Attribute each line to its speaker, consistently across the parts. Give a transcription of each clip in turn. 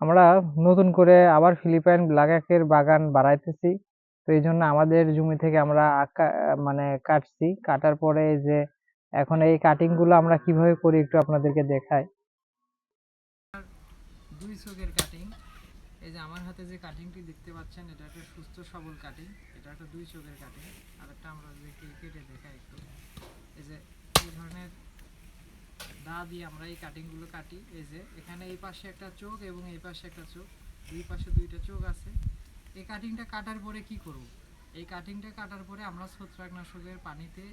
Speaker 1: আমরা নতুন করে আবার ফিলিপাইন ব্ল্যাক আখের বাগান বাড়াইতেছি। তো এই জন্য আমাদের জমি থেকে আমরা মানে কাটছি। কাটার পরে যে এখন এই কাটিংগুলো আমরা কীভাবে করি একটু আপনাদেরকে দেখাই।
Speaker 2: দুই চোখের কাটিং। এই যে আমার হাতে যে কাটিংটি দেখতে পাচ্ছেন, এটা একটা সুস্থ সবল কাটিং। এটা একটা দুই চোখের কাটিং। আর একটা আমরা যদি কেটে দেখাই একটু। এই যে এই ধরনের দা দিয়ে আমরা এই কাটিংগুলো কাটি। এই যে, এখানে এই পাশে একটা চোখ এবং এই পাশে একটা চোখ। দুই পাশে দুইটা চোখ আছে। এই কাটিংটা কাটার পরে কি করব? এই কাটিংটা কাটার পরে আমরা ছত্রাকনাশকের পানিতে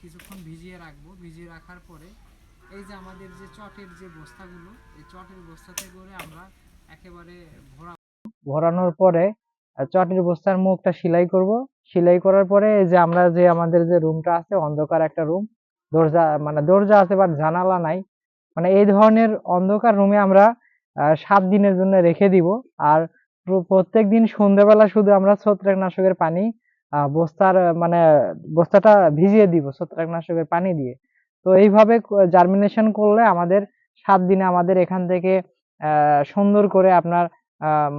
Speaker 2: কিছুক্ষণ ভিজিয়ে রাখব। ভিজিয়ে রাখার পরে এই যে আমাদের যে চটের যে বস্তাগুলো, এই চটের বস্তাতে করে আমরা একেবারে ভরা
Speaker 1: ভরানোর পরে চটের বস্তার মুখটা সেলাই করব। সেলাই করার পরে যে আমরা যে আমাদের যে রুমটা আছে, অন্ধকার একটা রুম দরজা মানে দরজা আছে বাট জানালা নাই। মানে এই ধরনের অন্ধকার রুমে আমরা সাত দিনের জন্য রেখে দিব। আর প্রত্যেক দিন সন্ধ্যাবেলা শুধু আমরা ছত্রাকনাশকের পানি বস্তার মানে বস্তাটা ভিজিয়ে দিব ছত্রাকনাশকের পানি দিয়ে। তো এইভাবে জার্মিনেশন করলে আমাদের সাত দিনে আমাদের এখান থেকে সুন্দর করে আপনার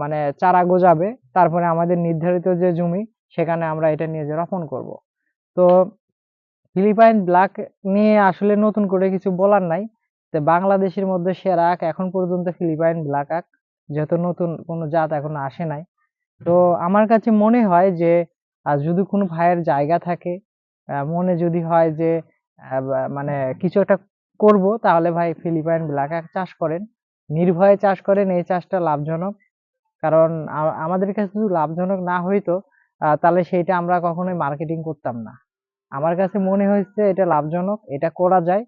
Speaker 1: মানে চারা গজাবে। তারপরে আমাদের নির্ধারিত যে জমি, সেখানে আমরা এটা নিয়ে যে রোপণ করব। তো ফিলিপাইন ব্ল্যাক নিয়ে আসলে নতুন করে কিছু বলার নাই। তো বাংলাদেশের মধ্যে সেরা আখ এখন পর্যন্ত ফিলিপাইন ব্ল্যাক আখ যেহেতু নতুন কোনো জাত এখন আসে নাই। তো আমার কাছে মনে হয় যে যদি কোনো ভাইয়ের জায়গা থাকে মনে যদি হয় যে মানে কিছু একটা করব, তাহলে ভাই ফিলিপাইন ব্ল্যাক আখ চাষ করেন। নির্ভয়ে চাষ করেন, এই চাষটা লাভজনক। কারণ আমাদের কাছে যদি লাভজনক না হইতো তাহলে সেইটা আমরা কখনোই মার্কেটিং করতাম না। আমার কাছে মনে হয়েছে এটা লাভজনক, এটা করা যায়।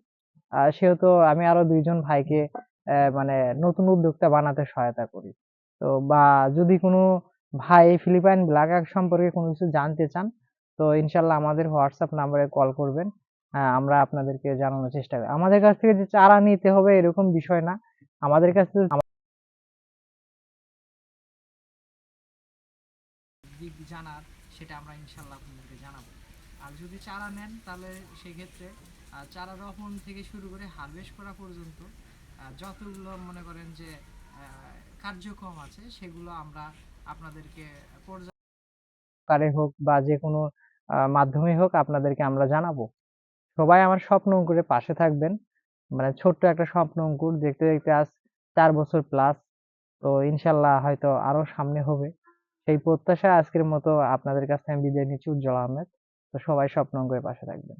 Speaker 1: সেহেতু আমি আরও দুইজন ভাইকে মানে নতুন উদ্যোক্তা বানাতে সহায়তা করি। তো বা যদি কোনো ভাই ফিলিপাইন আক সম্পর্কে কোনো কিছু জানতে চান, তো ইনশাল্লাহ আমাদের হোয়াটসঅ্যাপ নাম্বারে কল করবেন। আমরা আপনাদেরকে জানানোর চেষ্টা করি। আমাদের কাছ থেকে যে চারা নিতে হবে এরকম বিষয় না। আমাদের কাছে
Speaker 2: জানার, সেটা আমরা ইনশাল্লাহ আপনাদেরকে জানাব। আর যদি চারা নেন, তাহলে সেক্ষেত্রে চারা রোপণ থেকে শুরু করে হারভেস্ট করা পর্যন্ত যতগুলো মনে করেন যে কার্যক্রম আছে, সেগুলো আমরা আপনাদেরকে পর্যায়ে
Speaker 1: হোক বা যে কোনো মাধ্যমে হোক আপনাদেরকে আমরা জানাব। সবাই আমার স্বপ্ন অঙ্কুরের পাশে থাকবেন। মানে ছোট্ট একটা স্বপ্ন অঙ্কুর দেখতে দেখতে আজ চার বছর প্লাস তো ইনশাল্লাহ হয়তো আরও সামনে হবে। সেই প্রত্যাশা আজকের মতো আপনাদের কাছে আমি বিদায় নিচ্ছি, উজ্জ্বল আহমেদ। তো সবাই স্বপ্ন করে পাশে থাকবেন।